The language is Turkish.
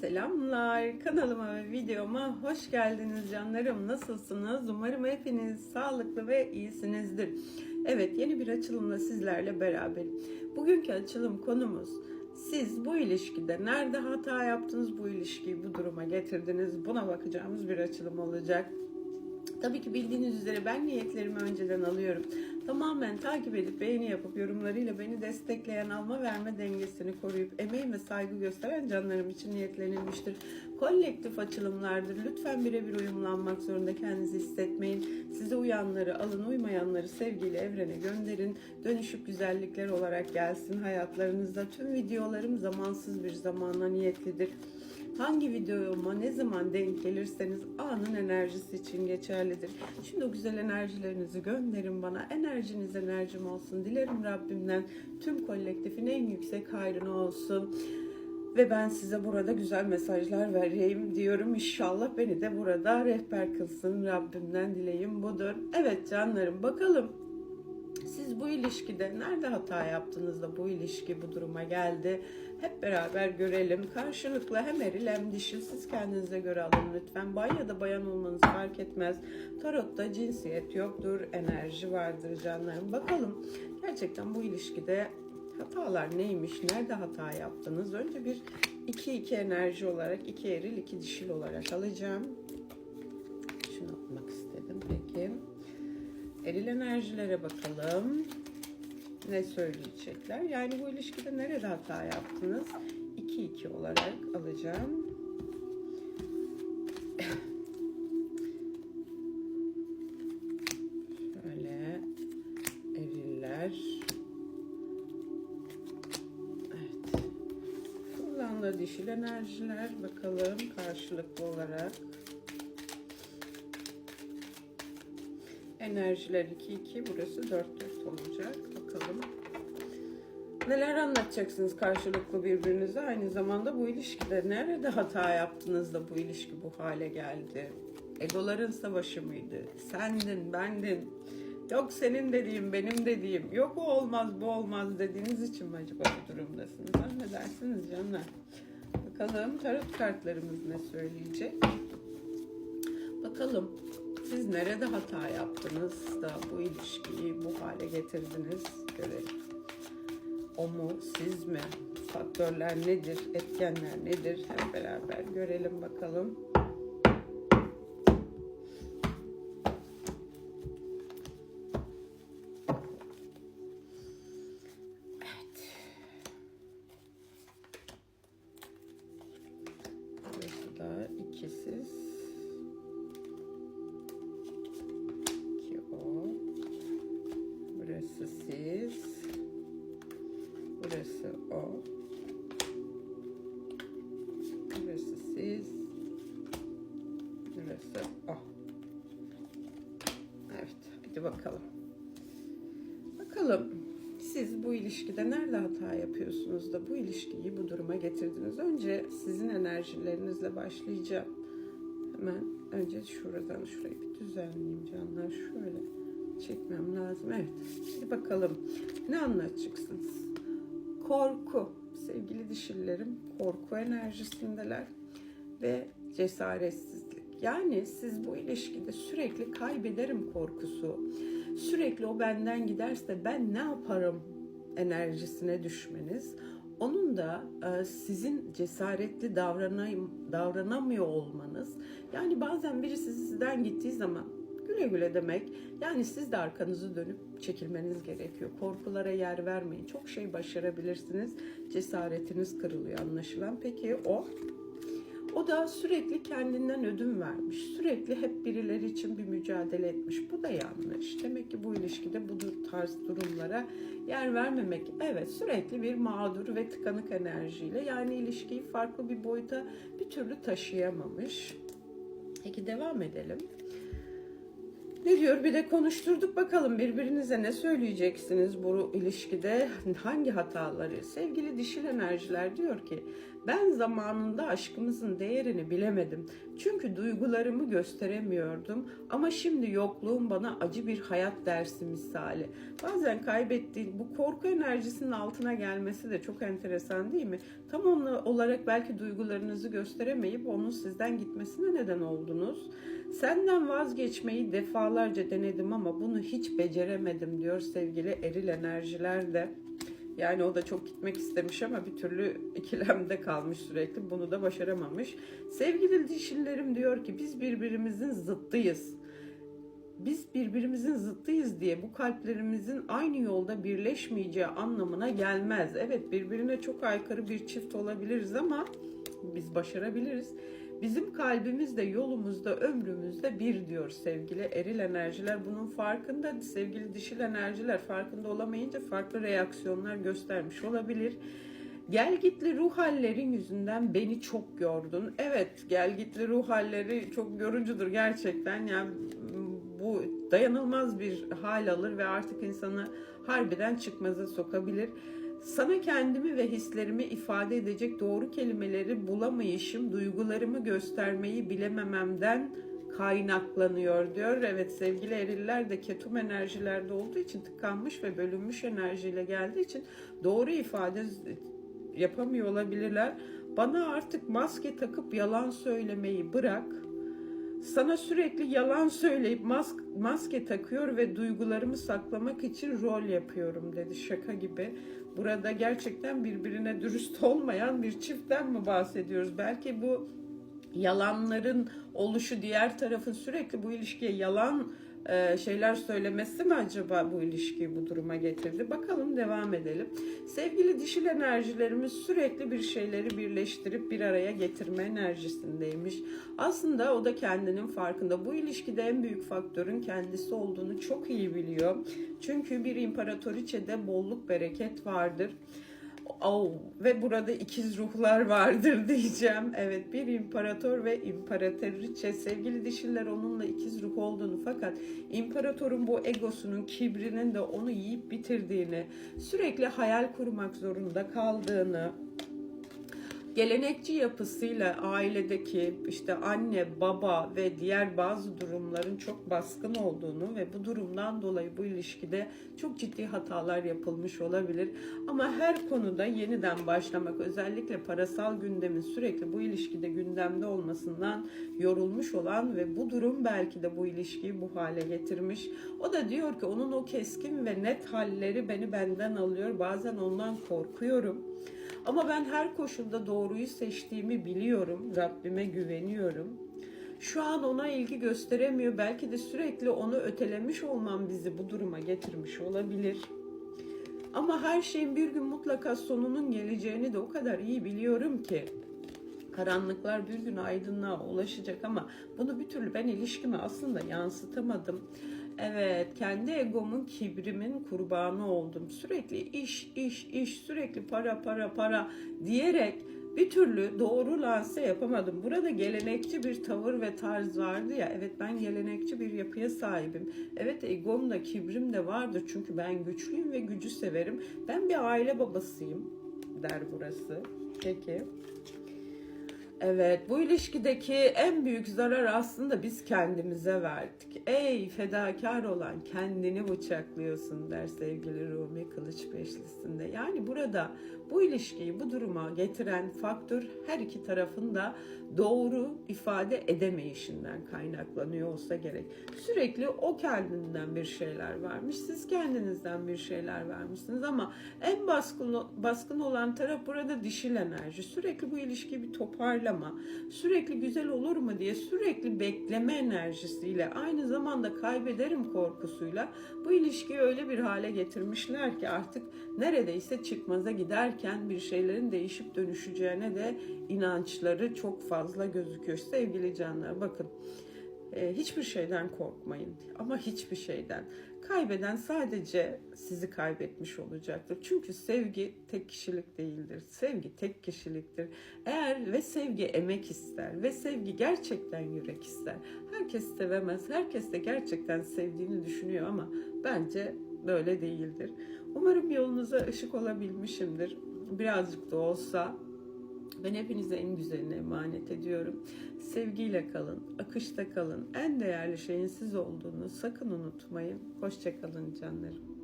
Selamlar kanalıma ve videoma hoş geldiniz canlarım. Nasılsınız? Umarım hepiniz sağlıklı ve iyisinizdir. Evet yeni bir açılımla sizlerle beraberim. Bugünkü açılım konumuz siz bu ilişkide nerede hata yaptınız bu ilişkiyi bu duruma getirdiniz buna bakacağımız bir açılım olacak. Tabii ki bildiğiniz üzere ben niyetlerimi önceden alıyorum. Tamamen takip edip beğeni yapıp yorumlarıyla beni destekleyen alma verme dengesini koruyup emeğim ve saygı gösteren canlarım için niyetlenilmiştir. Kolektif açılımlardır. Lütfen birebir uyumlanmak zorunda kendinizi hissetmeyin. Size uyanları alın, uymayanları sevgiyle evrene gönderin. Dönüşüp güzellikler olarak gelsin hayatlarınızda. Tüm videolarım zamansız bir zamana niyetlidir. Hangi videoma ne zaman denk gelirseniz anın enerjisi için geçerlidir. Şimdi o güzel enerjilerinizi gönderin bana. Enerjiniz enerjim olsun. Dilerim Rabbimden tüm kolektifin en yüksek hayrını olsun. Ve ben size burada güzel mesajlar vereyim diyorum. İnşallah beni de burada rehber kılsın. Rabbimden dileğim budur. Evet canlarım bakalım siz bu ilişkide nerede hata yaptınız da bu ilişki bu duruma geldi? Hep beraber görelim. Karşılıklı hem eril hem dişil siz kendinize göre alın lütfen. Bay ya da bayan olmanız fark etmez. Tarotta cinsiyet yoktur, enerji vardır canlarım. Bakalım gerçekten bu ilişkide hatalar neymiş, nerede hata yaptınız? Önce bir iki iki enerji olarak, iki eril, iki dişil olarak alacağım. Şunu okumak istedim peki. Eril enerjilere bakalım. Ne söyleyecekler? Yani bu ilişkide nerede hata yaptınız? 2-2 olarak alacağım. Şöyle eriller. Evet. Da dişil enerjiler bakalım karşılıklı olarak. Enerjiler 2-2 burası 4-4 olacak. Neler anlatacaksınız karşılıklı birbirinize? Aynı zamanda bu ilişkide nerede hata yaptınız da bu ilişki bu hale geldi? Egoların savaşı mıydı? Sendin, bendin. Yok senin dediğim, benim dediğim. Yok o olmaz, bu olmaz dediğiniz için mi acaba bu durumdasınız? Ne dersiniz canlar? Bakalım tarot kartlarımız ne söyleyecek? Bakalım siz nerede hata yaptınız da bu ilişkiyi bu hale getirdiniz görelim. O mu, siz mi? Faktörler nedir, etkenler nedir? Hep beraber görelim bakalım. Bakalım. Bakalım siz bu ilişkide nerede hata yapıyorsunuz da bu ilişkiyi bu duruma getirdiniz? Önce sizin enerjilerinizle başlayacağım. Hemen önce şuradan şurayı bir düzenleyeyim canlar. Şöyle çekmem lazım. Evet. Hadi bakalım. Ne anlatacaksınız? Korku. Sevgili dişillerim korku enerjisindeler ve cesaretsizlik. Yani siz bu ilişkide sürekli kaybederim korkusu, sürekli o benden giderse ben ne yaparım enerjisine düşmeniz, onun da e, sizin cesaretli davranayım, davranamıyor olmanız. Yani bazen birisi sizden gittiği zaman güle güle demek. Yani siz de arkanızı dönüp çekilmeniz gerekiyor. Korkulara yer vermeyin. Çok şey başarabilirsiniz. Cesaretiniz kırılıyor anlaşılan. Peki o? O da sürekli kendinden ödün vermiş. Sürekli hep birileri için bir mücadele etmiş. Bu da yanlış. Demek ki bu ilişkide bu tarz durumlara yer vermemek. Evet sürekli bir mağdur ve tıkanık enerjiyle yani ilişkiyi farklı bir boyuta bir türlü taşıyamamış. Peki devam edelim. Ne diyor? Bir de konuşturduk bakalım birbirinize ne söyleyeceksiniz bu ilişkide? Hangi hataları? Sevgili dişil enerjiler diyor ki Ben zamanında aşkımızın değerini bilemedim. Çünkü duygularımı gösteremiyordum ama şimdi yokluğum bana acı bir hayat dersi misali. Bazen kaybettiğin bu korku enerjisinin altına gelmesi de çok enteresan değil mi? Tam onu olarak belki duygularınızı gösteremeyip onun sizden gitmesine neden oldunuz. Senden vazgeçmeyi defalarca denedim ama bunu hiç beceremedim diyor sevgili eril enerjiler de. Yani o da çok gitmek istemiş ama bir türlü ikilemde kalmış sürekli. Bunu da başaramamış. Sevgili dişillerim diyor ki biz birbirimizin zıttıyız. Biz birbirimizin zıttıyız diye bu kalplerimizin aynı yolda birleşmeyeceği anlamına gelmez. Evet birbirine çok aykırı bir çift olabiliriz ama biz başarabiliriz. Bizim kalbimiz de yolumuzda, ömrümüzde bir diyor sevgili eril enerjiler. Bunun farkında sevgili dişil enerjiler farkında olamayınca farklı reaksiyonlar göstermiş olabilir. Gelgitli ruh hallerin yüzünden beni çok yordun. Evet, gelgitli ruh halleri çok yorucudur gerçekten. Yani bu dayanılmaz bir hal alır ve artık insanı harbiden çıkmaza sokabilir. Sana kendimi ve hislerimi ifade edecek doğru kelimeleri bulamayışım, duygularımı göstermeyi bilemememden kaynaklanıyor diyor. Evet sevgili eriller de ketum enerjilerde olduğu için tıkanmış ve bölünmüş enerjiyle geldiği için doğru ifade yapamıyor olabilirler. Bana artık maske takıp yalan söylemeyi bırak. Sana sürekli yalan söyleyip mask, maske takıyor ve duygularımı saklamak için rol yapıyorum dedi şaka gibi. Burada gerçekten birbirine dürüst olmayan bir çiftten mi bahsediyoruz? Belki bu yalanların oluşu diğer tarafın sürekli bu ilişkiye yalan e, şeyler söylemesi mi acaba bu ilişkiyi bu duruma getirdi? Bakalım devam edelim. Sevgili dişil enerjilerimiz sürekli bir şeyleri birleştirip bir araya getirme enerjisindeymiş. Aslında o da kendinin farkında. Bu ilişkide en büyük faktörün kendisi olduğunu çok iyi biliyor. Çünkü bir imparatoriçede bolluk bereket vardır. Oh, ve burada ikiz ruhlar vardır diyeceğim. Evet bir imparator ve imparatoriçe sevgili dişiler onunla ikiz ruh olduğunu fakat imparatorun bu egosunun kibrinin de onu yiyip bitirdiğini sürekli hayal kurmak zorunda kaldığını gelenekçi yapısıyla ailedeki işte anne, baba ve diğer bazı durumların çok baskın olduğunu ve bu durumdan dolayı bu ilişkide çok ciddi hatalar yapılmış olabilir. Ama her konuda yeniden başlamak özellikle parasal gündemin sürekli bu ilişkide gündemde olmasından yorulmuş olan ve bu durum belki de bu ilişkiyi bu hale getirmiş. O da diyor ki onun o keskin ve net halleri beni benden alıyor. Bazen ondan korkuyorum. Ama ben her koşulda doğruyu seçtiğimi biliyorum. Rabbime güveniyorum. Şu an ona ilgi gösteremiyor. Belki de sürekli onu ötelemiş olmam bizi bu duruma getirmiş olabilir. Ama her şeyin bir gün mutlaka sonunun geleceğini de o kadar iyi biliyorum ki. Karanlıklar bir gün aydınlığa ulaşacak ama bunu bir türlü ben ilişkime aslında yansıtamadım. Evet, kendi egomun, kibrimin kurbanı oldum. Sürekli iş, iş, iş, sürekli para, para, para diyerek bir türlü doğru lanse yapamadım. Burada gelenekçi bir tavır ve tarz vardı ya. Evet ben gelenekçi bir yapıya sahibim. Evet egom da kibrim de vardır. Çünkü ben güçlüyüm ve gücü severim. Ben bir aile babasıyım der burası. Peki. Evet, bu ilişkideki en büyük zarar aslında biz kendimize verdik. Ey fedakar olan kendini bıçaklıyorsun der sevgili Rumi Kılıç Beşlisi'nde. Yani burada bu ilişkiyi bu duruma getiren faktör her iki tarafın da doğru ifade edemeyişinden kaynaklanıyor olsa gerek. Sürekli o kendinden bir şeyler vermiş, siz kendinizden bir şeyler vermişsiniz ama en baskın, baskın olan taraf burada dişil enerji. Sürekli bu ilişkiyi bir toparlama, sürekli güzel olur mu diye sürekli bekleme enerjisiyle aynı zamanda kaybederim korkusuyla bu ilişkiyi öyle bir hale getirmişler ki artık neredeyse çıkmaza giderken bir şeylerin değişip dönüşeceğine de inançları çok fazla gözüküyor. Sevgili canlar bakın e, hiçbir şeyden korkmayın ama hiçbir şeyden. Kaybeden sadece sizi kaybetmiş olacaktır. Çünkü sevgi tek kişilik değildir. Sevgi tek kişiliktir. Eğer ve sevgi emek ister ve sevgi gerçekten yürek ister. Herkes sevemez. Herkes de gerçekten sevdiğini düşünüyor ama bence böyle değildir. Umarım yolunuza ışık olabilmişimdir. Birazcık da olsa Ben hepinize en güzelini emanet ediyorum. Sevgiyle kalın, akışta kalın. En değerli şeyin siz olduğunu sakın unutmayın. Hoşçakalın canlarım.